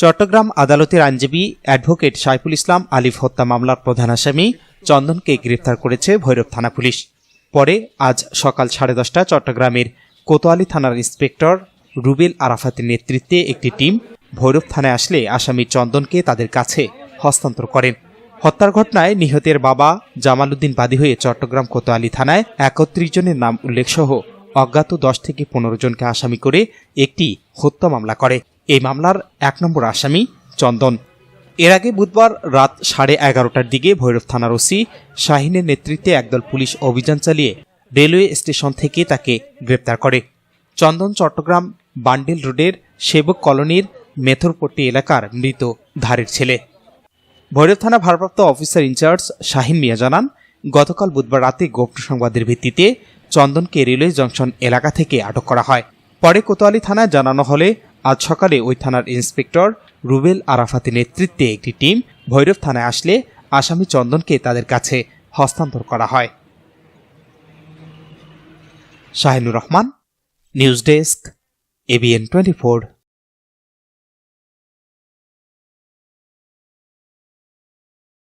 চট্টগ্রাম আদালতের আইনজীবী অ্যাডভোকেট সাইফুল ইসলাম আলিফ হত্যা মামলার প্রধান আসামি চন্দনকে গ্রেফতার করেছে ভৈরব থানা পুলিশ। পরে আজ সকাল সাড়ে দশটা চট্টগ্রামের কোতোয়ালি থানার ইন্সপেক্টর রুবেল আরাফাতের নেতৃত্বে একটি টিম ভৈরব থানায় আসলে আসামি চন্দনকে তাদের কাছে হস্তান্তর করেন। হত্যার ঘটনায় নিহতের বাবা জামাল উদ্দিন বাদী হয়ে চট্টগ্রাম কোতোয়ালি থানায় একত্রিশ জনের নাম উল্লেখসহ অজ্ঞাত দশ থেকে পনেরো জনকে আসামি করে একটি হত্যা মামলা করে। এই মামলার এক নম্বর আসামি চন্দন। এর আগে বুধবার রাত সাড়ে এগারোটার দিকে ভৈরব থানার ওসি শাহিনের নেতৃত্বে একদল পুলিশ অভিযান চালিয়ে রেলওয়ে স্টেশন থেকে তাকে গ্রেপ্তার করে। চন্দন চট্টগ্রাম বান্ডেল রোডের সেবক কলোনির মেথরপট্টি এলাকার মৃত ধারের ছেলে। ভৈরব থানা ভারপ্রাপ্ত অফিসার ইনচার্জ শাহিন মিয়া জানান, গতকাল বুধবার রাতে গোপন সংবাদের ভিত্তিতে চন্দনকে রেলওয়ে জংশন এলাকা থেকে আটক করা হয়। পরে কোতোয়ালি থানায় জানানো হলে আজ সকালে ওই থানার ইন্সপেক্টর রুবেল আরাফাতের নেতৃত্বে একটি টিম ভৈরব থানায় আসলে আসামি চন্দনকে তাদের কাছে হস্তান্তর করা হয়। Shahinur Rahman, news desk ABN twenty